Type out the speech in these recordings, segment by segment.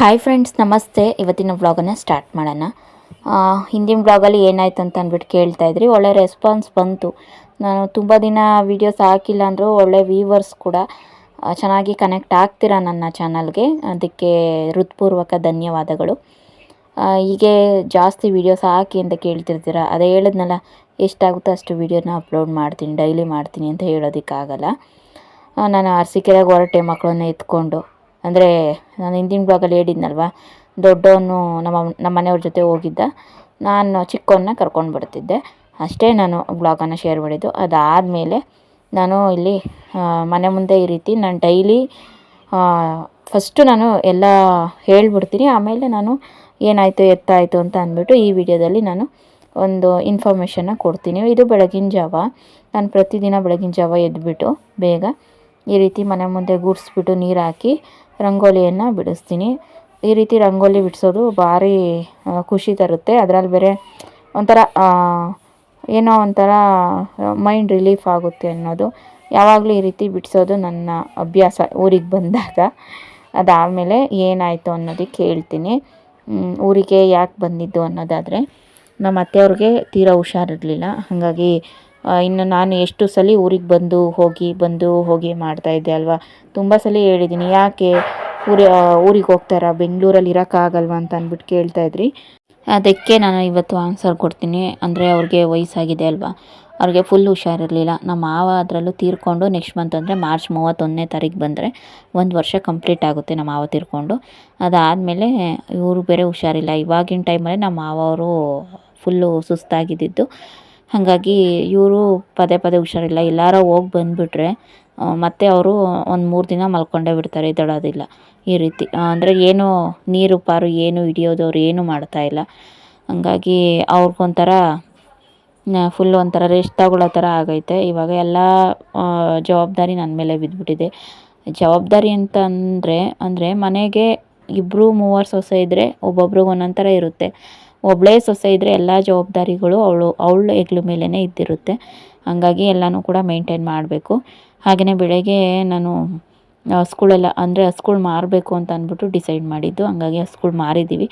Hi friends ನಮಸ್ತೆ. ಇವತ್ತಿನ ವ್ಲಾಗನ್ನು start ಮಾಡೋಣ. ಹಿಂದಿನ ವ್ಲಾಗಲ್ಲಿ ಏನಾಯ್ತು ಅಂತ ಅಂದ್ಬಿಟ್ಟು ಕೇಳ್ತಾ ಇದ್ರಿ. ಒಳ್ಳೆ ರೆಸ್ಪಾನ್ಸ್ ಬಂತು. ನಾನು ತುಂಬ ದಿನ ವೀಡಿಯೋಸ್ ಹಾಕಿಲ್ಲ ಅಂದರೂ ಒಳ್ಳೆ ವೀವರ್ಸ್ ಕೂಡ ಚೆನ್ನಾಗಿ ಕನೆಕ್ಟ್ ಆಗ್ತೀರಾ ನನ್ನ ಚಾನಲ್ಗೆ ಅದಕ್ಕೆ ಹೃತ್ಪೂರ್ವಕ ಧನ್ಯವಾದಗಳು. ಹೀಗೆ ಜಾಸ್ತಿ ವೀಡಿಯೋಸ್ ಹಾಕಿ ಅಂತ ಕೇಳ್ತಿರ್ತೀರ? ಅದು ಹೇಳಿದ್ನಲ್ಲ, ಎಷ್ಟಾಗುತ್ತೋ ಅಷ್ಟು ವೀಡಿಯೋನ ಅಪ್ಲೋಡ್ ಮಾಡ್ತೀನಿ ಡೈಲಿ ಮಾಡ್ತೀನಿ ಅಂತ ಹೇಳೋದಕ್ಕಾಗಲ್ಲ. ನಾನು ಅರಸಿಕೆರೆಗೆ ಹೊರಟೆ ಮಕ್ಕಳನ್ನ ಎತ್ಕೊಂಡು. ಅಂದರೆ ನಾನು ಹಿಂದಿನ ಬ್ಲಾಗಲ್ಲಿ ಹೇಳಿದ್ನಲ್ವ, ದೊಡ್ಡವನು ನಮ್ಮ ನಮ್ಮ ಮನೆಯವ್ರ ಜೊತೆ ಹೋಗಿದ್ದ, ನಾನು ಚಿಕ್ಕವನ್ನ ಕರ್ಕೊಂಡು ಬರ್ತಿದ್ದೆ. ಅಷ್ಟೇ ನಾನು ಬ್ಲಾಗನ್ನು ಶೇರ್ ಮಾಡಿದ್ದು. ಅದಾದಮೇಲೆ ನಾನು ಇಲ್ಲಿ ಮನೆ ಮುಂದೆ ಈ ರೀತಿ ನಾನು ಡೈಲಿ ಫಸ್ಟು ನಾನು ಎಲ್ಲ ಹೇಳ್ಬಿಡ್ತೀನಿ. ಆಮೇಲೆ ನಾನು ಏನಾಯಿತು, ಎತ್ತಾಯಿತು ಅಂತ ಅಂದ್ಬಿಟ್ಟು ಈ ವಿಡಿಯೋದಲ್ಲಿ ನಾನು ಒಂದು ಇನ್ಫಾರ್ಮೇಷನ್ನ ಕೊಡ್ತೀನಿ. ಇದು ಬೆಳಗಿನ ಜಾವ. ನಾನು ಪ್ರತಿದಿನ ಬೆಳಗಿನ ಜಾವ ಎದ್ದುಬಿಟ್ಟು ಬೇಗ ಈ ರೀತಿ ಮನೆ ಮುಂದೆ ಗುಡಿಸ್ಬಿಟ್ಟು ನೀರು ಹಾಕಿ ರಂಗೋಲಿಯನ್ನು ಬಿಡಿಸ್ತೀನಿ. ಈ ರೀತಿ ರಂಗೋಲಿ ಬಿಡಿಸೋದು ಭಾರಿ ಖುಷಿ ತರುತ್ತೆ. ಅದರಲ್ಲಿ ಬೇರೆ ಒಂಥರ ಏನೋ ಒಂಥರ ಮೈಂಡ್ ರಿಲೀಫ್ ಆಗುತ್ತೆ ಅನ್ನೋದು. ಯಾವಾಗಲೂ ಈ ರೀತಿ ಬಿಡಿಸೋದು ನನ್ನ ಅಭ್ಯಾಸ ಊರಿಗೆ ಬಂದಾಗ. ಅದಾದಮೇಲೆ ಏನಾಯಿತು ಅನ್ನೋದಕ್ಕೆ ಹೇಳ್ತೀನಿ ಊರಿಗೆ ಯಾಕೆ ಬಂದಿದ್ದು ಅನ್ನೋದಾದರೆ ನಮ್ಮ ಅತ್ತೆಯವ್ರಿಗೆ ತೀರಾ ಹುಷಾರಿರಲಿಲ್ಲ. ಹಾಗಾಗಿ ಇನ್ನು ನಾನು ಎಷ್ಟು ಸಲ ಊರಿಗೆ ಬಂದು ಹೋಗಿ ಬಂದು ಹೋಗಿ ಮಾಡ್ತಾಯಿದ್ದೆ ಅಲ್ವಾ? ತುಂಬ ಸಲ ಹೇಳಿದ್ದೀನಿ ಯಾಕೆ ಊರಿ ಊರಿಗೆ ಹೋಗ್ತಾರಾ? ಬೆಂಗಳೂರಲ್ಲಿ ಇರೋಕ್ಕಾಗಲ್ವ ಅಂತ ಅಂದ್ಬಿಟ್ಟು ಕೇಳ್ತಾ ಇದ್ರಿ. ಅದಕ್ಕೆ ನಾನು ಇವತ್ತು ಆನ್ಸರ್ ಕೊಡ್ತೀನಿ. ಅಂದರೆ ಅವ್ರಿಗೆ ವಯಸ್ಸಾಗಿದೆ ಅಲ್ವಾ? ಅವ್ರಿಗೆ ಫುಲ್ ಹುಷಾರಿರಲಿಲ್ಲ. ನಮ್ಮ ಮಾವ ಅದರಲ್ಲೂ ತೀರ್ಕೊಂಡು ನೆಕ್ಸ್ಟ್ ಮಂತ್ ಅಂದರೆ ಮಾರ್ಚ್ ಮೂವತ್ತೊಂದನೇ ತಾರೀಕು ಬಂದರೆ ಒಂದು ವರ್ಷ ಕಂಪ್ಲೀಟ್ ಆಗುತ್ತೆ ನಮ್ಮ ಮಾವ ತೀರ್ಕೊಂಡು. ಅದಾದಮೇಲೆ ಇವರು ಬೇರೆ ಹುಷಾರಿಲ್ಲ. ಇವಾಗಿನ ಟೈಮಲ್ಲಿ ನಮ್ಮ ಮಾವ ಅವರು ಫುಲ್ಲು ಸುಸ್ತಾಗಿದ್ದಿದ್ದು. ಹಾಗಾಗಿ ಇವರು ಪದೇ ಪದೇ ಹುಷಾರಿಲ್ಲ. ಎಲ್ಲಾರ ಹೋಗಿ ಬಂದುಬಿಟ್ರೆ ಮತ್ತೆ ಅವರು ಒಂದು ಮೂರು ದಿನ ಮಲ್ಕೊಂಡೇ ಬಿಡ್ತಾರೆ ಎದ್ದೇಳೋದಿಲ್ಲ ಈ ರೀತಿ. ಅಂದರೆ ಏನು ನೀರು ಪಾರು ಏನು ಹಿಡಿಯೋದು ಅವ್ರು ಏನು ಮಾಡ್ತಾ ಇಲ್ಲ. ಹಂಗಾಗಿ ಅವ್ರಿಗೊಂಥರ ಫುಲ್ ಒಂಥರ ರೆಸ್ಟ್ ತಗೊಳ್ಳೋ ಥರ ಆಗೈತೆ. ಇವಾಗ ಎಲ್ಲ ಜವಾಬ್ದಾರಿ ನನ್ನ ಮೇಲೆ ಬಿದ್ದುಬಿಟ್ಟಿದೆ ಜವಾಬ್ದಾರಿ ಅಂತ ಅಂದರೆ ಅಂದರೆ ಮನೆಗೆ ಇಬ್ಬರು ಮೂವರು ಸೊಸೆ ಇದ್ದರೆ ಒಬ್ಬೊಬ್ರಿಗೆ ಒಂದೊಂದು ಥರ ಇರುತ್ತೆ. ಒಬ್ಬಳೇ ಸೊಸೆ ಇದ್ದರೆ ಎಲ್ಲ ಜವಾಬ್ದಾರಿಗಳು ಅವಳು, ಅವಳ ಹೆಗ್ಲು ಮೇಲೇ ಇದ್ದಿರುತ್ತೆ. ಹಾಗಾಗಿ ಎಲ್ಲನೂ ಕೂಡ ಮೇಂಟೈನ್ ಮಾಡಬೇಕು. ಹಾಗೆಯೇ ಬೆಳಗ್ಗೆ ನಾನು ಹಸ್ಗಳೆಲ್ಲ ಅಂದರೆ ಹಸ್ಗಳು ಮಾರಬೇಕು ಅಂತ ಅಂದ್ಬಿಟ್ಟು ಡಿಸೈಡ್ ಮಾಡಿದ್ದು. ಹಂಗಾಗಿ ಹಸ್ಗಳು ಮಾರಿದ್ದೀವಿ.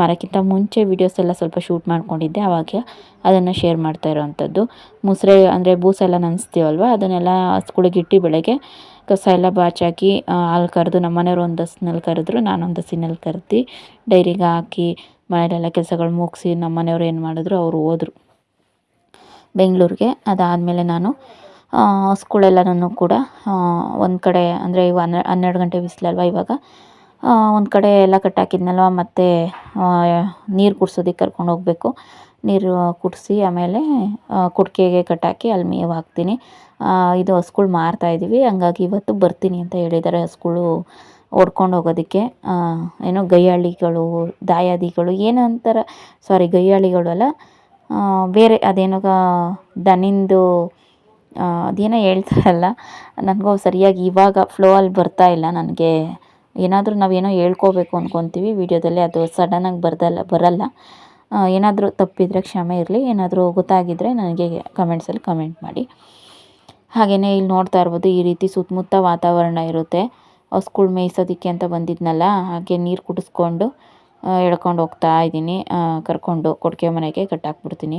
ಮಾರೋಕ್ಕಿಂತ ಮುಂಚೆ ವೀಡಿಯೋಸ್ ಎಲ್ಲ ಸ್ವಲ್ಪ ಶೂಟ್ ಮಾಡ್ಕೊಂಡಿದ್ದೆ. ಆವಾಗ ಅದನ್ನು ಶೇರ್ ಮಾಡ್ತಾ ಇರೋವಂಥದ್ದು. ಮುಸ್ರೆ ಅಂದರೆ ಬೂಸೆಲ್ಲ ನೆನೆಸ್ತೀವಲ್ವ ಅದನ್ನೆಲ್ಲ ಹಸ್ಗಳಿಗೆ ಇಟ್ಟು ಬೆಳಗ್ಗೆ ಕಸ ಎಲ್ಲ ಬಾಚಾಕಿ ಹಾಲು ಕರೆದು ನಮ್ಮ ಮನೆಯವ್ರು ಒಂದು ಹಸಿನಲ್ಲಿ ಕರೆದ್ರು, ನಾನೊಂದು ಹಸಿನಲ್ಲಿ ಕರೆದು ಡೈರಿಗೆ ಹಾಕಿ ಮನೆಯಲ್ಲೆಲ್ಲ ಕೆಲಸಗಳು ಮುಗಿಸಿ ನಮ್ಮ ಮನೆಯವ್ರು ಏನು ಮಾಡಿದ್ರು, ಅವರು ಹೋದ್ರು. ಬೆಂಗಳೂರಿಗೆ. ಅದಾದಮೇಲೆ ನಾನು ಹಸ್ಗಳೆಲ್ಲನೂ ಕೂಡ ಒಂದು ಕಡೆ ಅಂದರೆ ಇವ ಹನ್ನೆ, ಹನ್ನೆರಡು ಗಂಟೆ ಬಿಸಿಲಲ್ವ ಇವಾಗ. ಒಂದು ಕಡೆ ಎಲ್ಲ ಕಟ್ಟಾಕಿದ್ನಲ್ವ, ಮತ್ತು ನೀರು ಕುಡ್ಸೋದಕ್ಕೆ ಕರ್ಕೊಂಡು ಹೋಗಬೇಕು. ನೀರು ಕುಡಿಸಿ ಆಮೇಲೆ ಕುಡಿಕೆಗೆ ಕಟ್ಟಾಕಿ ಅಲ್ಲಿ ಮೇವು ಹಾಕ್ತೀನಿ. ಇದು ಹಸ್ಗಳು ಮಾರ್ತಾ ಇದ್ದೀವಿ ಹಂಗಾಗಿ ಇವತ್ತು ಬರ್ತೀನಿ ಅಂತ ಹೇಳಿದ್ದಾರೆ ಹಸ್ಗಳು ಓಡ್ಕೊಂಡು ಹೋಗೋದಕ್ಕೆ ಏನೋ ಗಯ್ಯಾಳಿಗಳು ದಾಯಾದಿಗಳು, ಏನೋ ಅಂತಾರೆ ಸಾರಿ ಗಯ್ಯಾಳಿಗಳು ಅಲ್ಲ ಬೇರೆ ಅದೇನೋ ದನಿಂದು ಅದೇನೋ ಹೇಳ್ತಾರಲ್ಲ, ನನಗೂ ಸರಿಯಾಗಿ ಇವಾಗ ಫ್ಲೋ ಅಲ್ಲಿ ಬರ್ತಾ ಇಲ್ಲ ನನಗೆ. ಏನಾದರೂ ನಾವೇನೋ ಹೇಳ್ಕೋಬೇಕು ಅಂದ್ಕೊತೀವಿ ವಿಡಿಯೋದಲ್ಲಿ, ಅದು ಸಡನ್ನಾಗಿ ಬರ್ದಲ್ಲ, ಬರಲ್ಲ. ಏನಾದರೂ ತಪ್ಪಿದರೆ ಕ್ಷಮೆ ಇರಲಿ, ಏನಾದರೂ ಗೊತ್ತಾಗಿದ್ದರೆ ನನಗೆ ಕಮೆಂಟ್ಸಲ್ಲಿ ಕಮೆಂಟ್ ಮಾಡಿ. ಹಾಗೆಯೇ ಇಲ್ಲಿ ನೋಡ್ತಾ ಇರ್ಬೋದು, ಈ ರೀತಿ ಸುತ್ತಮುತ್ತ ವಾತಾವರಣ ಇರುತ್ತೆ. ಹಸ್ಗಳು ಮೇಯ್ಸೋದಕ್ಕೆ ಅಂತ ಬಂದಿದ್ನಲ್ಲ, ಹಾಗೆ ನೀರು ಕುಡಿಸ್ಕೊಂಡು ಎಳ್ಕೊಂಡು ಹೋಗ್ತಾ ಇದ್ದೀನಿ. ಕರ್ಕೊಂಡು ಕೊಟ್ಟಿಗೆ ಮನೆಗೆ ಕಟ್ಟಾಕ್ಬಿಡ್ತೀನಿ.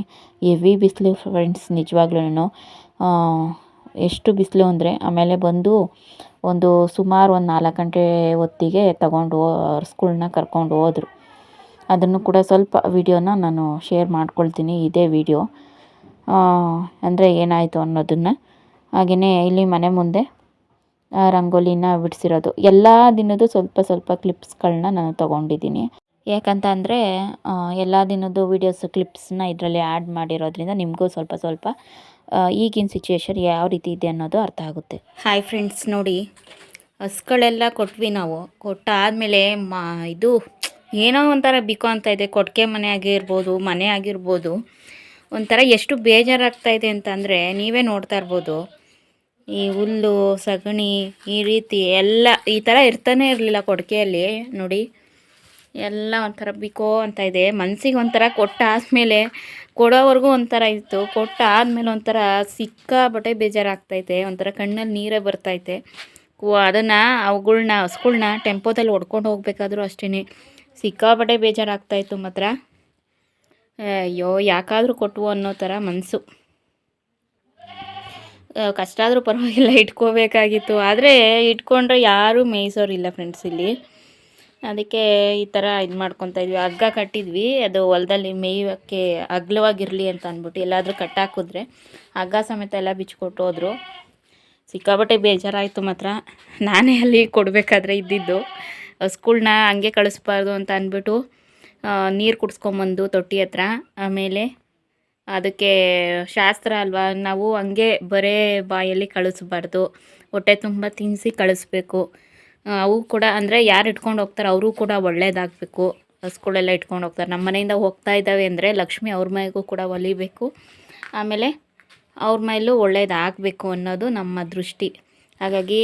ಎವಿ ಬಿಸಿಲು ಫ್ರೆಂಡ್ಸ್ ನಿಜವಾಗ್ಲೂ ಎಷ್ಟು ಬಿಸಿಲು ಅಂದರೆ, ಆಮೇಲೆ ಬಂದು ಒಂದು ಸುಮಾರು ಒಂದು ನಾಲ್ಕು ಗಂಟೆ ಹೊತ್ತಿಗೆ ತಗೊಂಡು ಹಸ್ಗಳ್ನ ಕರ್ಕೊಂಡು ಹೋದರು. ಅದನ್ನು ಕೂಡ ಸ್ವಲ್ಪ ವಿಡಿಯೋನ ನಾನು ಶೇರ್ ಮಾಡ್ಕೊಳ್ತೀನಿ ಇದೇ ವಿಡಿಯೋ. ಅಂದರೆ ಏನಾಯಿತು ಅನ್ನೋದನ್ನು. ಹಾಗೆಯೇ ಇಲ್ಲಿ ಮನೆ ಮುಂದೆ ರಂಗೋಲಿನ ಬಿಡಿಸಿರೋದು. ಎಲ್ಲ ದಿನದ್ದು ಸ್ವಲ್ಪ ಸ್ವಲ್ಪ ಕ್ಲಿಪ್ಸ್ಗಳನ್ನ ನಾನು ತೊಗೊಂಡಿದ್ದೀನಿ. ಯಾಕಂತ ಅಂದರೆ ಎಲ್ಲ ದಿನದ್ದು ವೀಡಿಯೋಸ್ ಕ್ಲಿಪ್ಸ್ನ ಇದರಲ್ಲಿ ಆ್ಯಡ್ ಮಾಡಿರೋದ್ರಿಂದ ನಿಮಗೂ ಸ್ವಲ್ಪ ಸ್ವಲ್ಪ ಈಗಿನ ಸಿಚುವೇಶನ್ ಯಾವ ರೀತಿ ಇದೆ ಅನ್ನೋದು ಅರ್ಥ ಆಗುತ್ತೆ. ಹಾಯ್ ಫ್ರೆಂಡ್ಸ್ ನೋಡಿ, ಹಸ್ಗಳೆಲ್ಲ ಕೊಟ್ವಿ ನಾವು. ಕೊಟ್ಟಾದಮೇಲೆ ಮಾ, ಇದು ಏನೋ ಒಂಥರ ಬಿಕೋ ಅಂತ ಇದೆ. ಕೊಟ್ಟಿಗೆ ಮನೆ ಆಗಿರ್ಬೋದು ಮನೆ ಆಗಿರ್ಬೋದು. ಒಂಥರ ಎಷ್ಟು ಬೇಜಾರಾಗ್ತಾ ಇದೆ ಅಂತಂದರೆ ನೀವೇ ನೋಡ್ತಾ ಇರ್ಬೋದು. ಈ ಹುಲ್ಲು, ಸಗಣಿ, ಈ ರೀತಿ ಎಲ್ಲ ಈ ಥರ ಇರ್ತಾನೆ ಇರಲಿಲ್ಲ ಕೊಡಕೆಯಲ್ಲಿ ನೋಡಿ. ಎಲ್ಲ ಒಂಥರ ಬಿಕೋ ಅಂತ ಇದೆ. ಮನಸ್ಸಿಗೆ ಒಂಥರ ಕೊಟ್ಟಾದ್ಮೇಲೆ ಕೊಡೋವರೆಗೂ ಒಂಥರ ಇತ್ತು. ಕೊಟ್ಟಾದ್ಮೇಲೆ ಒಂಥರ ಸಿಕ್ಕಾಬಟ್ಟೆ ಬೇಜಾರಾಗ್ತೈತೆ. ಒಂಥರ ಕಣ್ಣಲ್ಲಿ ನೀರೇ ಬರ್ತೈತೆ. ಅದನ್ನು ಅವುಗಳ್ನ, ಹಸ್ಗಳ್ನ ಟೆಂಪೋದಲ್ಲಿ ಹೊಡ್ಕೊಂಡು ಹೋಗ್ಬೇಕಾದ್ರೂ ಅಷ್ಟೇ ಸಿಕ್ಕಾಪಟ್ಟೆ ಬೇಜಾರಾಗ್ತಾಯಿತ್ತು ಮಾತ್ರ. ಅಯ್ಯೋ, ಯಾಕಾದರೂ ಕೊಟ್ಟವು ಅನ್ನೋ ಥರ ಮನಸ್ಸು ಕಷ್ಟ ಆದರೂ ಪರವಾಗಿಲ್ಲ, ಇಟ್ಕೋಬೇಕಾಗಿತ್ತು. ಆದರೆ ಇಟ್ಕೊಂಡ್ರೆ ಯಾರೂ ಮೇಯ್ಸೋರಿಲ್ಲ ಫ್ರೆಂಡ್ಸ್ ಇಲ್ಲಿ. ಅದಕ್ಕೆ ಈ ಥರ ಇದು ಮಾಡ್ಕೊತಾ ಇದ್ವಿ. ಹಗ್ಗ ಕಟ್ಟಿದ್ವಿ. ಅದು ಹೊಲದಲ್ಲಿ ಮೇಯೋಕ್ಕೆ ಅಗ್ಲವಾಗಿರಲಿ ಅಂತ ಅಂದ್ಬಿಟ್ಟು ಎಲ್ಲಾದರೂ ಕಟ್ಟಾಕಿದ್ರೆ ಹಗ್ಗ ಸಮೇತ ಎಲ್ಲ ಬಿಚ್ಕೊಟ್ಟು ಹೋದರು. ಸಿಕ್ಕಾಬಟ್ಟೆ ಬೇಜಾರಾಯಿತು ಮಾತ್ರ. ನಾನೇ ಅಲ್ಲಿ ಕೊಡಬೇಕಾದ್ರೆ ಇದ್ದಿದ್ದು. ಸ್ಕೂಲ್ನ ಹಂಗೆ ಕಳಿಸ್ಬಾರ್ದು ಅಂತ ಅಂದ್ಬಿಟ್ಟು ನೀರು ಕುಡಿಸ್ಕೊಂಬಂದು ತೊಟ್ಟಿ ಹತ್ರ. ಆಮೇಲೆ ಅದಕ್ಕೆ ಶಾಸ್ತ್ರ ಅಲ್ವಾ? ನಾವು ಹಂಗೆ ಬರೇ ಬಾಯಲ್ಲಿ ಕಳಿಸ್ಬಾರ್ದು. ಹೊಟ್ಟೆ ತುಂಬ ತಿನ್ನಿಸಿ ಕಳಿಸ್ಬೇಕು. ಅವು ಕೂಡ ಅಂದರೆ ಯಾರು ಇಟ್ಕೊಂಡು ಹೋಗ್ತಾರೆ ಅವರು ಕೂಡ ಒಳ್ಳೇದಾಗಬೇಕು. ಹಸ್ಗಳೆಲ್ಲ ಇಟ್ಕೊಂಡು ಹೋಗ್ತಾರೆ. ನಮ್ಮ ಮನೆಯಿಂದ ಹೋಗ್ತಾ ಇದ್ದಾವೆ ಅಂದರೆ ಲಕ್ಷ್ಮಿ ಅವ್ರ ಮೈಗೂ ಕೂಡ ಒಲಿಬೇಕು. ಆಮೇಲೆ ಅವ್ರ ಮೇಲೂ ಒಳ್ಳೇದಾಗಬೇಕು ಅನ್ನೋದು ನಮ್ಮ ದೃಷ್ಟಿ. ಹಾಗಾಗಿ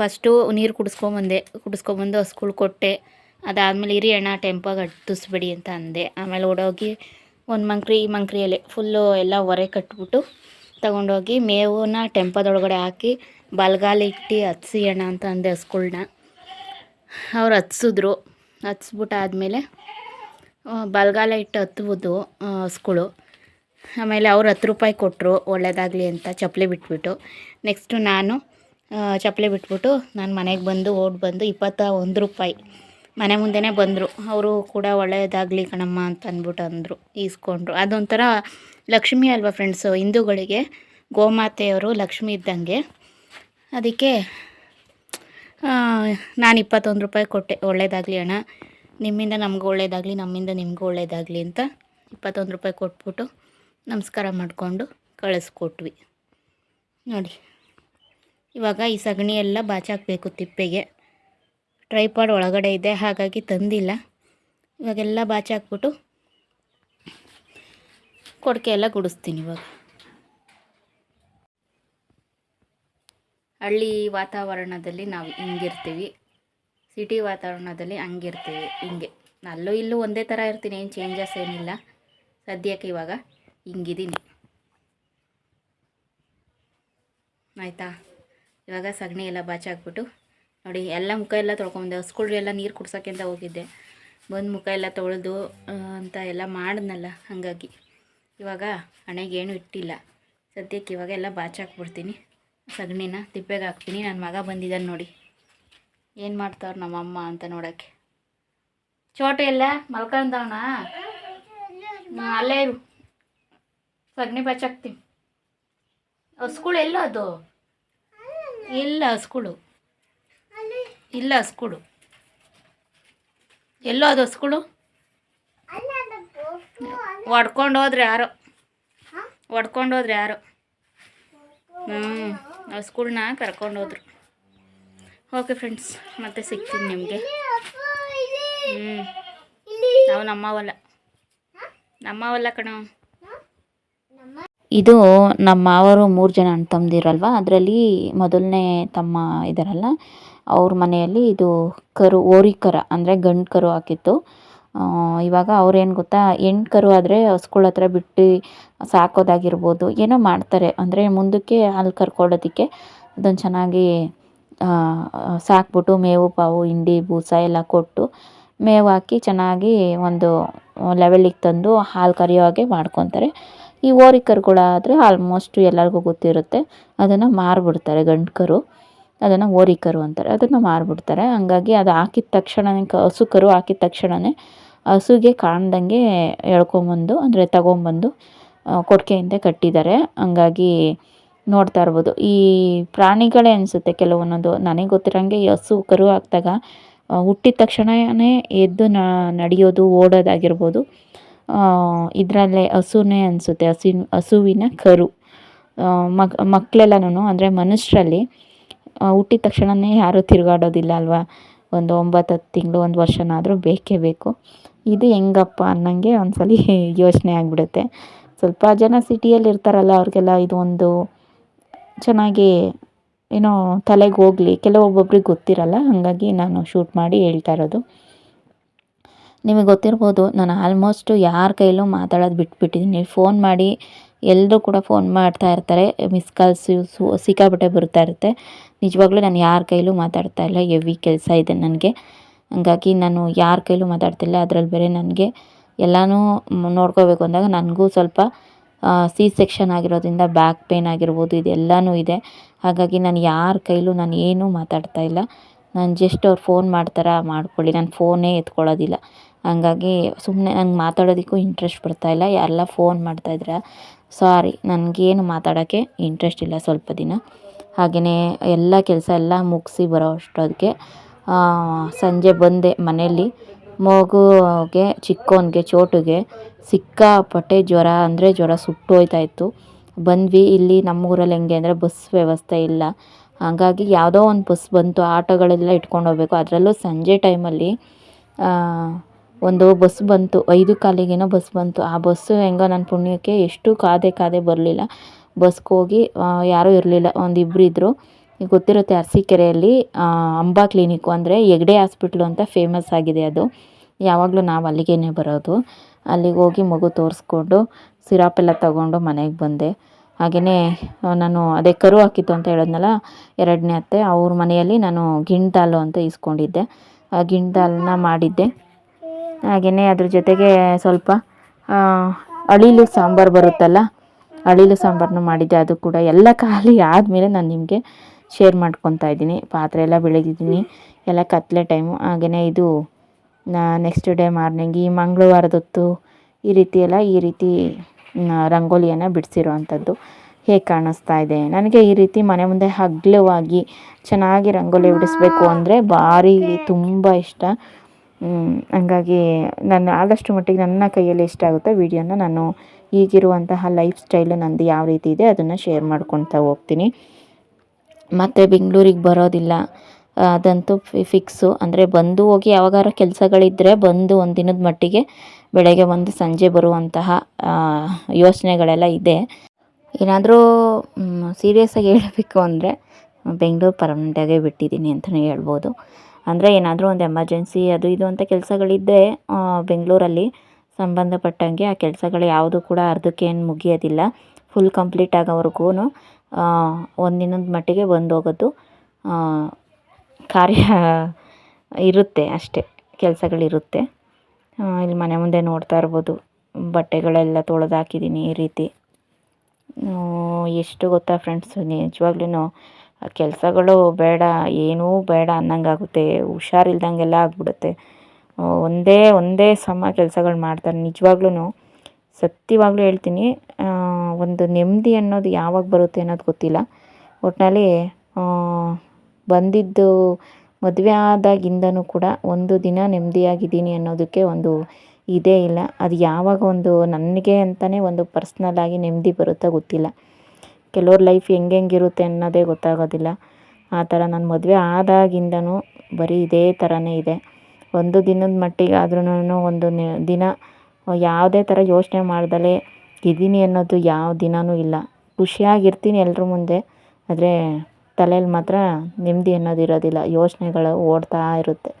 ಫಸ್ಟು ನೀರು ಕುಡಿಸ್ಕೊಂಬಂದೆ, ಕುಡಿಸ್ಕೊಂಬಂದು ಹಸ್ಗಳು ಕೊಟ್ಟೆ. ಅದಾದಮೇಲೆ ಇರಿ ಅಣ್ಣ, ಟೆಂಪೋಗೆ ಹತ್ತಿಸ್ಬೇಡಿ ಅಂತ ಅಂದೆ. ಆಮೇಲೆ ಓಡೋಗಿ ಒಂದು ಮಂಕ್ರಿ, ಈ ಮಂಕ್ರಿಯಲ್ಲಿ ಫುಲ್ಲು ಎಲ್ಲ ಹೊರೆ ಕಟ್ಬಿಟ್ಟು ತಗೊಂಡೋಗಿ ಮೇವನ್ನ ಟೆಂಪದೊಳಗಡೆ ಹಾಕಿ ಬಲ್ಗಾಲ ಇಟ್ಟು ಹತ್ಸಿ ಅಣ್ಣ ಅಂತ ಅಂದೆ ಹಸ್ಗಳ್ನ ಅವ್ರು ಹತ್ಸಿದ್ರು. ಹತ್ಸ್ಬಿಟ್ಟಾದಮೇಲೆ ಬಲ್ಗಾಲ ಇಟ್ಟು ಹತ್ಬೋದು ಹಸ್ಗಳು ಆಮೇಲೆ ಅವ್ರು ಹತ್ತು ರೂಪಾಯಿ ಕೊಟ್ಟರು ಒಳ್ಳೆಯದಾಗಲಿ ಅಂತ ಚಪ್ಪಲಿ ಬಿಟ್ಬಿಟ್ಟು. ನೆಕ್ಸ್ಟು ನಾನು ಚಪ್ಪಲಿ ಬಿಟ್ಬಿಟ್ಟು ನಾನು ಮನೆಗೆ ಬಂದು, ಓಡ್ ಬಂದು ಇಪ್ಪತ್ತ ಒಂದು ರೂಪಾಯಿ ಮನೆ ಮುಂದೆನೇ ಬಂದರು. ಅವರು ಕೂಡ ಒಳ್ಳೆಯದಾಗಲಿ ಕಣಮ್ಮ ಅಂತ ಅಂದ್ಬಿಟ್ಟು ಅಂದರು, ಈಸ್ಕೊಂಡ್ರು. ಅದೊಂಥರ ಲಕ್ಷ್ಮಿ ಅಲ್ವಾ ಫ್ರೆಂಡ್ಸು ಹಿಂದೂಗಳಿಗೆ? ಗೋಮಾತೆಯವರು ಲಕ್ಷ್ಮಿ ಇದ್ದಂಗೆ. ಅದಕ್ಕೆ ನಾನು ಇಪ್ಪತ್ತೊಂದು ರೂಪಾಯಿ ಕೊಟ್ಟೆ. ಒಳ್ಳೇದಾಗಲಿ ಅಣ್ಣ. ನಿಮ್ಮಿಂದ ನಮಗೂ ಒಳ್ಳೇದಾಗಲಿ, ನಮ್ಮಿಂದ ನಿಮಗೂ ಒಳ್ಳೇದಾಗಲಿ ಅಂತ ಇಪ್ಪತ್ತೊಂದು ರೂಪಾಯಿ ಕೊಟ್ಬಿಟ್ಟು ನಮಸ್ಕಾರ ಮಾಡಿಕೊಂಡು ಕಳಿಸ್ಕೊಟ್ವಿ. ನೋಡಿ, ಇವಾಗ ಈ ಸಗಣಿ ಎಲ್ಲ ಬಾಚಾಕಬೇಕು ತಿಪ್ಪೆಗೆ. ಟ್ರೈಪಾಡ್ ಒಳಗಡೆ ಇದೆ, ಹಾಗಾಗಿ ತಂದಿಲ್ಲ. ಇವಾಗೆಲ್ಲ ಬಾಚಿ ಹಾಕ್ಬಿಟ್ಟು ಕೊಡಕೆ ಎಲ್ಲ ಗುಡಿಸ್ತೀನಿ ಇವಾಗ. ಹಳ್ಳಿ ವಾತಾವರಣದಲ್ಲಿ ನಾವು ಹಿಂಗಿರ್ತೀವಿ. ಸಿಟಿ ವಾತಾವರಣದಲ್ಲಿ ಹಂಗಿರ್ತೀವಿ, ಹಿಂಗೆ. ಅಲ್ಲೂ ಇಲ್ಲೂ ಒಂದೇ ಥರ ಇರ್ತೀನಿ, ಏನು ಚೇಂಜಸ್ ಏನಿಲ್ಲ. ಸದ್ಯಕ್ಕೆ ಇವಾಗ ಹಿಂಗಿದ್ದೀನಿ. ಆಯಿತಾ? ಇವಾಗ ಸಗಣಿ ಎಲ್ಲ ಬಾಚಾಕ್ಬಿಟ್ಟು ನೋಡಿ, ಎಲ್ಲ ಮುಖ ಎಲ್ಲ ತೊಳ್ಕೊಂಬಂದೆ ಹಸ್ಕೊಳ್ರಿ ಎಲ್ಲ ನೀರು ಕುಡ್ಸೋಕ್ಕಿಂತ ಹೋಗಿದ್ದೆ. ಬಂದು ಮುಖ ಎಲ್ಲ ತೊಳೆದು ಅಂತ ಎಲ್ಲ ಮಾಡಿದ್ನಲ್ಲ, ಹಾಗಾಗಿ. ಇವಾಗ ಹಣೆಗೆ ಏನೂ ಇಟ್ಟಿಲ್ಲ. ಸದ್ಯಕ್ಕೆ ಇವಾಗ ಎಲ್ಲ ಬಾಚಾಕ್ಬಿಡ್ತೀನಿ ಸಗಣಿನ ತಿಪ್ಪೆಗೆ ಹಾಕ್ತೀನಿ. ನನ್ನ ಮಗ ಬಂದಿದ್ದಾನೆ ನೋಡಿ. ಏನು ಮಾಡ್ತಾವ್ರು ನಮ್ಮಮ್ಮ ಅಂತ ನೋಡೋಕ್ಕೆ. ಚೋಟು ಎಲ್ಲ ಮಲ್ಕೊಂಡವನ ಅಲ್ಲೇ ಇರು. ಸಗಣಿ ಬಾಚಾಕ್ತೀನಿ ಹಸ್ಗಳು ಎಲ್ಲ ಅದು? ಇಲ್ಲ ಹಸ್ಗಳು ಇಲ್ಲ ಹಸ್ಕೊಡು ಎಲ್ಲೋ ಅದು ಹಸ್ಕೊಡು ಹೊಡ್ಕೊಂಡು ಹೋದ್ರೆ ಯಾರೋ? ಹೊಡ್ಕೊಂಡು ಹೋದ್ರೆ ಯಾರೋ? ಹ್ಞೂ ಹಸ್ಗಳ್ನ ಕರ್ಕೊಂಡೋದ್ರು ಓಕೆ ಫ್ರೆಂಡ್ಸ್ ಮತ್ತೆ ಸಿಗ್ತೀನಿ ನಿಮಗೆ. ಹ್ಞೂ ನಾವು ನಮ್ಮವಲ್ಲ ನಮ್ಮವಲ್ಲ ಕಣ. ಇದು ನಮ್ಮ ಮಾವರು ಮೂರು ಜನ ಅಣ್ಣ ತಮ್ಮದಿರಲ್ವ? ಅದರಲ್ಲಿ ಮೊದಲನೇ ತಮ್ಮ ಇದ್ದಾರಲ್ಲ ಅವ್ರ ಮನೆಯಲ್ಲಿ ಇದು ಕರು, ಓರಿ ಕರ ಅಂದರೆ ಗಂಡು ಕರು ಹಾಕಿತ್ತು. ಇವಾಗ ಅವ್ರೇನು ಗೊತ್ತಾ ಹೆಣ್ಣು ಕರು ಆದರೆ ಹಸ್ಗಳ ಹತ್ರ ಬಿಟ್ಟು ಸಾಕೋದಾಗಿರ್ಬೋದು, ಏನೋ ಮಾಡ್ತಾರೆ. ಅಂದರೆ ಮುಂದಕ್ಕೆ ಹಾಲು ಕರ್ಕೊಳ್ಳೋದಕ್ಕೆ ಅದನ್ನು ಚೆನ್ನಾಗಿ ಸಾಕ್ಬಿಟ್ಟು ಮೇವು, ಪಾವು, ಹಿಂಡಿ, ಬೂಸ ಎಲ್ಲ ಕೊಟ್ಟು ಮೇವು ಹಾಕಿ ಚೆನ್ನಾಗಿ ಒಂದು ಲೆವೆಲಿಗೆ ತಂದು ಹಾಲು ಕರೆಯೋ ಹಾಗೆ ಮಾಡ್ಕೊತಾರೆ. ಈ ಓರಿ ಕರುಗಳಾದರೆ ಆಲ್ಮೋಸ್ಟ್ ಎಲ್ಲರಿಗೂ ಗೊತ್ತಿರುತ್ತೆ. ಅದನ್ನು ಮಾರಿಬಿಡ್ತಾರೆ ಗಂಡು ಕರು. ಅದನ್ನು ಓರಿಕರು ಅಂತಾರೆ. ಅದನ್ನು ಮಾರಿಬಿಡ್ತಾರೆ. ಹಂಗಾಗಿ ಅದು ಹಾಕಿದ ತಕ್ಷಣವೇ ಹಸು ಕರು ಹಾಕಿದ ತಕ್ಷಣವೇ ಹಸುಗೆ ಕಾಣ್ದಂಗೆ ಎಳ್ಕೊಂಬಂದು, ಅಂದರೆ ತಗೊಂಬಂದು ಕೊಟ್ಟಿಗೆ ಹಿಂದೆ ಕಟ್ಟಿದ್ದಾರೆ. ಹಂಗಾಗಿ ನೋಡ್ತಾ ಇರ್ಬೋದು. ಈ ಪ್ರಾಣಿಗಳೇ ಅನಿಸುತ್ತೆ ಕೆಲವೊಂದೊಂದು. ನನಗೆ ಗೊತ್ತಿರೋಂಗೆ ಈ ಹಸು ಕರು ಹಾಕಿದಾಗ ಹುಟ್ಟಿದ ತಕ್ಷಣವೇ ಎದ್ದು ನಡೆಯೋದು, ಓಡೋದಾಗಿರ್ಬೋದು. ಇದರಲ್ಲೇ ಹಸುನೇ ಅನಿಸುತ್ತೆ. ಹಸುವಿನ ಹಸುವಿನ ಕರು. ಮಕ್ ಮಕ್ಕಳೆಲ್ಲನೂ ಅಂದರೆ ಮನುಷ್ಯರಲ್ಲಿ ಹುಟ್ಟಿದ ತಕ್ಷಣವೇ ಯಾರೂ ತಿರುಗಾಡೋದಿಲ್ಲ ಅಲ್ವಾ ಒಂದು ಒಂಬತ್ತು ಹತ್ತು ತಿಂಗಳು, ಒಂದು ವರ್ಷನಾದರೂ ಬೇಕೇ ಬೇಕು. ಇದು ಹೆಂಗಪ್ಪ ಅನ್ನಂಗೆ ಒಂದ್ಸಲ ಯೋಚನೆ ಆಗಿಬಿಡುತ್ತೆ. ಸ್ವಲ್ಪ ಜನ ಸಿಟಿಯಲ್ಲಿ ಇರ್ತಾರಲ್ಲ, ಅವ್ರಿಗೆಲ್ಲ ಇದು ಒಂದು ಚೆನ್ನಾಗಿ ಏನೋ ತಲೆಗೆ ಹೋಗಲಿ. ಕೆಲವೊಬ್ಬೊಬ್ರಿಗೆ ಗೊತ್ತಿರಲ್ಲ, ಹಾಗಾಗಿ ನಾನು ಶೂಟ್ ಮಾಡಿ ಹೇಳ್ತಾ ಇರೋದು. ನಿಮಗೆ ಗೊತ್ತಿರ್ಬೋದು, ನಾನು ಆಲ್ಮೋಸ್ಟು ಯಾರ ಕೈಲೂ ಮಾತಾಡೋದು ಬಿಟ್ಬಿಟ್ಟಿದ್ದೀನಿ. ಫೋನ್ ಮಾಡಿ ಎಲ್ಲರೂ ಕೂಡ ಫೋನ್ ಮಾಡ್ತಾ ಇರ್ತಾರೆ ಮಿಸ್ ಕಾಲ್ಸು ಸಿಕ್ಕಾಪಟ್ಟೆ ಬರ್ತಾ ಇರುತ್ತೆ. ನಿಜವಾಗ್ಲೂ ನಾನು ಯಾರ ಕೈಲೂ ಮಾತಾಡ್ತಾ ಇಲ್ಲ ಹೆವಿ ಕೆಲಸ ಇದೆ ನನಗೆ. ಹಂಗಾಗಿ ನಾನು ಯಾರ ಕೈಲೂ ಮಾತಾಡ್ತಿಲ್ಲ ಅದ್ರಲ್ಲಿ ಬೇರೆ ನನಗೆ ಎಲ್ಲನೂ ನೋಡ್ಕೋಬೇಕು ಅಂದಾಗ ನನಗೂ ಸ್ವಲ್ಪ ಸಿ ಸೆಕ್ಷನ್ ಆಗಿರೋದ್ರಿಂದ ಬ್ಯಾಕ್ ಪೇನ್ ಆಗಿರ್ಬೋದು ಇದೆಲ್ಲನೂ ಇದೆ. ಹಾಗಾಗಿ ನಾನು ಯಾರ ಕೈಲೂ ನಾನು ಏನೂ ಮಾತಾಡ್ತಾ ಇಲ್ಲ. ನಾನು ಜಸ್ಟ್ ಅವ್ರು ಫೋನ್ ಮಾಡ್ತಾರಾ, ಮಾಡ್ಕೊಳ್ಳಿ. ನಾನು ಫೋನೇ ಎತ್ಕೊಳ್ಳೋದಿಲ್ಲ. ಹಂಗಾಗಿ ಸುಮ್ಮನೆ ನಂಗೆ ಮಾತಾಡೋದಕ್ಕೂ ಇಂಟ್ರೆಸ್ಟ್ ಬರ್ತಾಯಿಲ್ಲ ಯಾರೆಲ್ಲ ಫೋನ್ ಮಾಡ್ತಾಯಿದ್ದೀರಾ ಸಾರಿ, ನನಗೇನು ಮಾತಾಡೋಕ್ಕೆ ಇಂಟ್ರೆಸ್ಟ್ ಇಲ್ಲ ಸ್ವಲ್ಪ ದಿನ. ಹಾಗೆಯೇ ಎಲ್ಲ ಕೆಲಸ ಎಲ್ಲ ಮುಗಿಸಿ ಬರೋ ಅಷ್ಟೊತ್ತಿಗೆ ಸಂಜೆ ಬಂದೆ ಮನೆಯಲ್ಲಿ. ಮಗುಗೆ ಚಿಕ್ಕವನಿಗೆ ಚೋಟುಗೆ ಸಿಕ್ಕಾಪಟ್ಟೆ ಜ್ವರ, ಅಂದರೆ ಜ್ವರ ಸುಟ್ಟು ಹೋಯ್ತಾ ಇತ್ತು. ಬಂದ್ವಿ, ಇಲ್ಲಿ ನಮ್ಮೂರಲ್ಲಿ ಹೆಂಗೆ ಅಂದರೆ ಬಸ್ ವ್ಯವಸ್ಥೆ ಇಲ್ಲ. ಹಾಗಾಗಿ ಯಾವುದೋ ಒಂದು ಬಸ್ ಬಂತು, ಆಟೋಗಳೆಲ್ಲ ಇಟ್ಕೊಂಡು ಹೋಗ್ಬೇಕು. ಅದರಲ್ಲೂ ಸಂಜೆ ಟೈಮಲ್ಲಿ ಒಂದು ಬಸ್ ಬಂತು, ಐದು ಕಾಲಿಗೇನೋ ಬಸ್ ಬಂತು. ಆ ಬಸ್ಸು ಹೆಂಗೋ ನನ್ನ ಪುಣ್ಯಕ್ಕೆ ಎಷ್ಟು ಕಾದೆ ಕಾದೆ ಬರಲಿಲ್ಲ. ಬಸ್ಗೆ ಹೋಗಿ ಯಾರೂ ಇರಲಿಲ್ಲ. ಒಂದು ಇಬ್ಬರು ಇದ್ದರು ಗೊತ್ತಿರುತ್ತೆ ಅರಸೀಕೆರೆಯಲ್ಲಿ ಅಂಬಾ ಕ್ಲಿನಿಕ್ಕು ಅಂದರೆ ಹೆಗ್ಡೆ ಹಾಸ್ಪಿಟ್ಲು ಅಂತ ಫೇಮಸ್ ಆಗಿದೆ ಅದು. ಯಾವಾಗಲೂ ನಾವು ಅಲ್ಲಿಗೇ ಬರೋದು. ಅಲ್ಲಿಗೆ ಹೋಗಿ ಮಗು ತೋರಿಸ್ಕೊಂಡು ಸಿರಾಪೆಲ್ಲ ತಗೊಂಡು ಮನೆಗೆ ಬಂದೆ. ಹಾಗೆಯೇ ನಾನು ಅದೇ ಕರು ಹಾಕಿತ್ತು ಅಂತ ಹೇಳಿದ್ನಲ್ಲ, ಎರಡನೇ ಅತ್ತೆ, ಅವ್ರ ಮನೆಯಲ್ಲಿ ನಾನು ಗಿಣ್ದಾಲು ಅಂತ ಇಸ್ಕೊಂಡಿದ್ದೆ ಆ ಗಿಣ್ದಾಲನ್ನ ಮಾಡಿದ್ದೆ. ಹಾಗೆಯೇ ಅದ್ರ ಜೊತೆಗೆ ಸ್ವಲ್ಪ ಅಳಿಲು ಸಾಂಬಾರು ಬರುತ್ತಲ್ಲ, ಅಳಿಲು ಸಾಂಬಾರನ್ನು ಮಾಡಿದ್ದೆ, ಅದು ಕೂಡ ಎಲ್ಲ ಖಾಲಿ ಆದಮೇಲೆ ನಾನು ನಿಮಗೆ ಶೇರ್ ಮಾಡ್ಕೊತಾ ಇದ್ದೀನಿ. ಪಾತ್ರೆ ಎಲ್ಲ ಬೆಳಗಿದ್ದೀನಿ ಎಲ್ಲ ಕತ್ತಲೆ ಟೈಮು ಹಾಗೆಯೇ ಇದು ನೆಕ್ಸ್ಟ್ ಡೇ ಮಾರ್ನಿಂಗ್ ಈ ಮಂಗಳವಾರದೊತ್ತು ಈ ರೀತಿ ಎಲ್ಲ, ಈ ರೀತಿ ರಂಗೋಲಿಯನ್ನು ಬಿಡಿಸಿರೋ ಅಂಥದ್ದು ಹೇಗೆ ಕಾಣಿಸ್ತಾ ಇದೆ. ನನಗೆ ಈ ರೀತಿ ಮನೆ ಮುಂದೆ ಹಗ್ಲವಾಗಿ ಚೆನ್ನಾಗಿ ರಂಗೋಲಿ ಬಿಡಿಸ್ಬೇಕು ಅಂದರೆ ಭಾರಿ, ತುಂಬ ಇಷ್ಟ. ಹಂಗಾಗಿ ನಾನು ಆದಷ್ಟು ಮಟ್ಟಿಗೆ ನನ್ನ ಕೈಯಲ್ಲಿ ಎಷ್ಟಾಗುತ್ತೋ ವೀಡಿಯೋನ. ನಾನು ಈಗಿರುವಂತಹ ಲೈಫ್ ಸ್ಟೈಲು ನಂದು ಯಾವ ರೀತಿ ಇದೆ ಅದನ್ನು ಶೇರ್ ಮಾಡ್ಕೊತಾ ಹೋಗ್ತೀನಿ. ಮತ್ತು ಬೆಂಗಳೂರಿಗೆ ಬರೋದಿಲ್ಲ. ಅದಂತೂ ಫಿಕ್ಸು ಅಂದರೆ ಬಂದು ಹೋಗಿ ಯಾವಾಗಾರ ಕೆಲಸಗಳಿದ್ದರೆ ಬಂದು ಒಂದು ದಿನದ ಮಟ್ಟಿಗೆ ಬೆಳಗ್ಗೆ ಬಂದು ಸಂಜೆ ಬರುವಂತಹ ಯೋಚನೆಗಳೆಲ್ಲ ಇದೆ. ಏನಾದರೂ ಸೀರಿಯಸ್ಸಾಗಿ ಹೇಳಬೇಕು ಅಂದರೆ ಬೆಂಗಳೂರು ಪರ್ಮನೆಂಟಾಗೇ ಬಿಟ್ಟಿದ್ದೀನಿ ಅಂತಲೇ ಹೇಳ್ಬೋದು. ಅಂದರೆ ಏನಾದರೂ ಒಂದು ಎಮರ್ಜೆನ್ಸಿ ಅದು ಇದು ಅಂತ ಕೆಲಸಗಳಿದ್ದೆ ಬೆಂಗಳೂರಲ್ಲಿ ಸಂಬಂಧಪಟ್ಟಂಗೆ ಆ ಕೆಲಸಗಳು ಯಾವುದು ಕೂಡ ಅರ್ಧಕ್ಕೇನು ಮುಗಿಯೋದಿಲ್ಲ. ಫುಲ್ ಕಂಪ್ಲೀಟ್ ಆಗೋವರೆಗೂ ಒಂದಿನದ ದಿನದ ಮಟ್ಟಿಗೆ ಬಂದು ಹೋಗೋದು ಕಾರ್ಯ ಇರುತ್ತೆ ಅಷ್ಟೇ, ಕೆಲಸಗಳಿರುತ್ತೆ. ಇಲ್ಲಿ ಮನೆ ಮುಂದೆ ನೋಡ್ತಾ ಇರ್ಬೋದು, ಬಟ್ಟೆಗಳೆಲ್ಲ ತೊಳೆದಾಕಿದ್ದೀನಿ ಈ ರೀತಿ. ಎಷ್ಟು ಗೊತ್ತಾ ಫ್ರೆಂಡ್ಸ್ ನಿಜವಾಗ್ಲೂ ಕೆಲಸಗಳು ಬೇಡ, ಏನೂ ಬೇಡ ಅನ್ನಂಗಾಗುತ್ತೆ. ಹುಷಾರಿಲ್ದಂಗೆಲ್ಲ ಆಗಿಬಿಡುತ್ತೆ. ಒಂದೇ ಒಂದೇ ಸಮ ಕೆಲಸಗಳು ಮಾಡ್ತಾರೆ. ನಿಜವಾಗ್ಲೂ ಸತ್ಯವಾಗ್ಲೂ ಹೇಳ್ತೀನಿ ಒಂದು ನೆಮ್ಮದಿ ಅನ್ನೋದು ಯಾವಾಗ ಬರುತ್ತೆ ಅನ್ನೋದು ಗೊತ್ತಿಲ್ಲ. ಒಟ್ಟಿನಲ್ಲಿ ಬಂದಿದ್ದು ಮದುವೆ ಆದಾಗಿಂದನೂ ಕೂಡ ಒಂದು ದಿನ ನೆಮ್ಮದಿಯಾಗಿದ್ದೀನಿ ಅನ್ನೋದಕ್ಕೆ ಒಂದು ಇದೇ ಇಲ್ಲ. ಅದು ಯಾವಾಗ ಒಂದು ನನಗೆ ಅಂತಲೇ ಒಂದು ಪರ್ಸ್ನಲ್ಲಾಗಿ ನೆಮ್ಮದಿ ಬರುತ್ತೋ ಗೊತ್ತಿಲ್ಲ. ಕೆಲವ್ರ ಲೈಫ್ ಹೆಂಗೆ ಹೆಂಗಿರುತ್ತೆ ಅನ್ನೋದೇ ಗೊತ್ತಾಗೋದಿಲ್ಲ. ಆ ಥರ ನನ್ನ ಮದುವೆ ಆದಾಗಿಂದನೂ ಬರೀ ಇದೇ ಥರನೇ ಇದೆ. ಒಂದು ದಿನದ ಮಟ್ಟಿಗೆ ಆದ್ರೂ ಒಂದು ದಿನ ಯಾವುದೇ ಥರ ಯೋಚನೆ ಮಾಡ್ದಲೇ ಇದ್ದೀನಿ ಅನ್ನೋದು ಯಾವ ದಿನವೂ ಇಲ್ಲ. ಖುಷಿಯಾಗಿರ್ತೀನಿ ಎಲ್ಲರ ಮುಂದೆ, ಆದರೆ ತಲೆಯಲ್ಲಿ ಮಾತ್ರ ನೆಮ್ಮದಿ ಅನ್ನೋದು ಇರೋದಿಲ್ಲ. ಯೋಚನೆಗಳು ಓಡ್ತಾ ಇರುತ್ತೆ.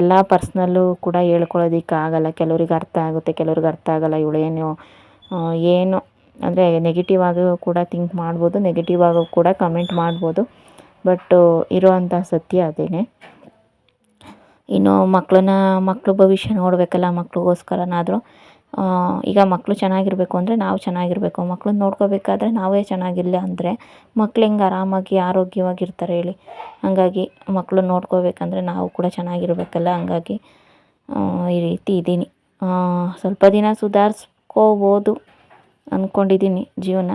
ಎಲ್ಲ ಪರ್ಸ್ನಲ್ಲು ಕೂಡ ಹೇಳ್ಕೊಳ್ಳೋದಿಕ್ಕೆ ಆಗಲ್ಲ ಕೆಲವ್ರಿಗೆ ಅರ್ಥ ಆಗುತ್ತೆ, ಕೆಲವ್ರಿಗೆ ಅರ್ಥ ಆಗಲ್ಲ. ಇವಳೇನು ಏನು ಅಂದರೆ ನೆಗೆಟಿವ್ ಆಗಿ ಕೂಡ ಥಿಂಕ್ ಮಾಡ್ಬೋದು ನೆಗೆಟಿವ್ ಆಗಿ ಕೂಡ ಕಮೆಂಟ್ ಮಾಡ್ಬೋದು. ಬಟ್ಟು ಇರೋವಂಥ ಸತ್ಯ ಅದೇನೆ. ಇನ್ನು ಮಕ್ಕಳನ್ನ ಮಕ್ಕಳು ಭವಿಷ್ಯ ನೋಡಬೇಕಲ್ಲ, ಮಕ್ಳಿಗೋಸ್ಕರನಾದರೂ ಈಗ ಮಕ್ಕಳು ಚೆನ್ನಾಗಿರಬೇಕು ಅಂದರೆ ನಾವು ಚೆನ್ನಾಗಿರಬೇಕು. ಮಕ್ಳನ್ನ ನೋಡ್ಕೋಬೇಕಾದ್ರೆ ನಾವೇ ಚೆನ್ನಾಗಿಲ್ಲ ಅಂದರೆ ಮಕ್ಳು ಹೆಂಗೆ ಆರಾಮಾಗಿ ಆರೋಗ್ಯವಾಗಿರ್ತಾರೆ ಹೇಳಿ. ಹಾಗಾಗಿ ಮಕ್ಕಳು ನೋಡ್ಕೋಬೇಕಂದ್ರೆ ನಾವು ಕೂಡ ಚೆನ್ನಾಗಿರಬೇಕಲ್ಲ, ಹಂಗಾಗಿ ಈ ರೀತಿ ಇದ್ದೀನಿ. ಸ್ವಲ್ಪ ದಿನ ಸುಧಾರಿಸ್ಕೋಬೋದು. ಅಂದ್ಕೊಂಡಿದ್ದೀನಿ ಜೀವನ.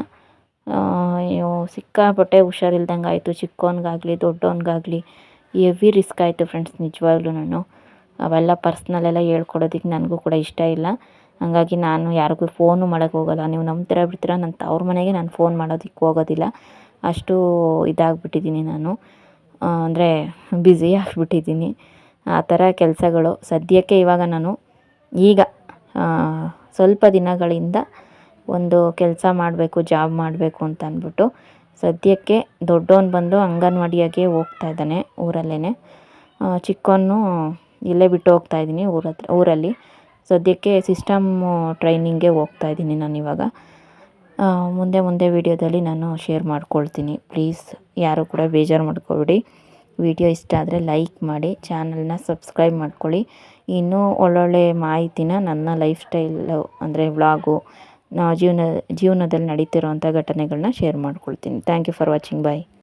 ಅಯ್ಯೋ, ಸಿಕ್ಕಾಪಟ್ಟೆ ಹುಷಾರಿಲ್ದಂಗೆ ಆಯಿತು ಚಿಕ್ಕವನಿಗಾಗಲಿ ದೊಡ್ಡವನಿಗಾಗಲಿ ಎವಿ ರಿಸ್ಕ್ ಆಯಿತು ಫ್ರೆಂಡ್ಸ್, ನಿಜವಾಗ್ಲೂ ನಾನು. ಅವೆಲ್ಲ ಪರ್ಸ್ನಲೆಲ್ಲ ಹೇಳ್ಕೊಡೋದಕ್ಕೆ ನನಗೂ ಕೂಡ ಇಷ್ಟ ಇಲ್ಲ. ಹಾಗಾಗಿ ನಾನು ಯಾರಿಗೂ ಫೋನು ಮಾಡೋಕ್ಕೆ ಹೋಗಲ್ಲ. ನೀವು ನಂಬ್ತೀರ ಬಿಡ್ತೀರಾ? ನನ್ನ ತವ್ರ ಮನೆಗೆ ನಾನು ಫೋನ್ ಮಾಡೋದಕ್ಕೆ ಹೋಗೋದಿಲ್ಲ. ಅಷ್ಟು ಇದಾಗ್ಬಿಟ್ಟಿದ್ದೀನಿ ನಾನು. ಅಂದರೆ ಬ್ಯುಸಿ ಆಗಿಬಿಟ್ಟಿದ್ದೀನಿ. ಆ ಥರ ಕೆಲಸಗಳು. ಸದ್ಯಕ್ಕೆ ಇವಾಗ ನಾನು ಈಗ ಸ್ವಲ್ಪ ದಿನಗಳಿಂದ ಒಂದು ಕೆಲಸ ಮಾಡಬೇಕು ಜಾಬ್ ಮಾಡಬೇಕು ಅಂತ ಅಂದ್ಬಿಟ್ಟು ಸದ್ಯಕ್ಕೆ ದೊಡ್ಡವನು ಬಂದು ಅಂಗನವಾಡಿಯಾಗೆ ಹೋಗ್ತಾ ಇದ್ದಾನೆ ಊರಲ್ಲೇ ಚಿಕ್ಕವನು ಇಲ್ಲೇ ಬಿಟ್ಟು ಹೋಗ್ತಾ ಇದ್ದೀನಿ ಊರ ಹತ್ರ, ಊರಲ್ಲಿ. ಸದ್ಯಕ್ಕೆ ಸಿಸ್ಟಮ್ಮು ಟ್ರೈನಿಂಗ್ಗೆ ಹೋಗ್ತಾ ಇದ್ದೀನಿ ನಾನು ಇವಾಗ. ಮುಂದೆ ಮುಂದೆ ವೀಡಿಯೋದಲ್ಲಿ ನಾನು ಶೇರ್ ಮಾಡ್ಕೊಳ್ತೀನಿ. ಪ್ಲೀಸ್ ಯಾರು ಕೂಡ ಬೇಜಾರು ಮಾಡ್ಕೊಬೇಡಿ. ವಿಡಿಯೋ ಇಷ್ಟ ಆದರೆ ಲೈಕ್ ಮಾಡಿ, ಚಾನಲ್ನ ಸಬ್ಸ್ಕ್ರೈಬ್ ಮಾಡ್ಕೊಳ್ಳಿ. ಇನ್ನೂ ಒಳ್ಳೊಳ್ಳೆ ಮಾಹಿತಿನ ನನ್ನ ಲೈಫ್ ಸ್ಟೈಲು ಅಂದರೆ ವ್ಲಾಗು ನಾ ಜೀವನ ಜೀವನದಲ್ಲಿ ನಡೀತಿರೋವಂಥ ಘಟನೆಗಳನ್ನ ಶೇರ್ ಮಾಡ್ಕೊಳ್ತೀನಿ. Thank you for watching bye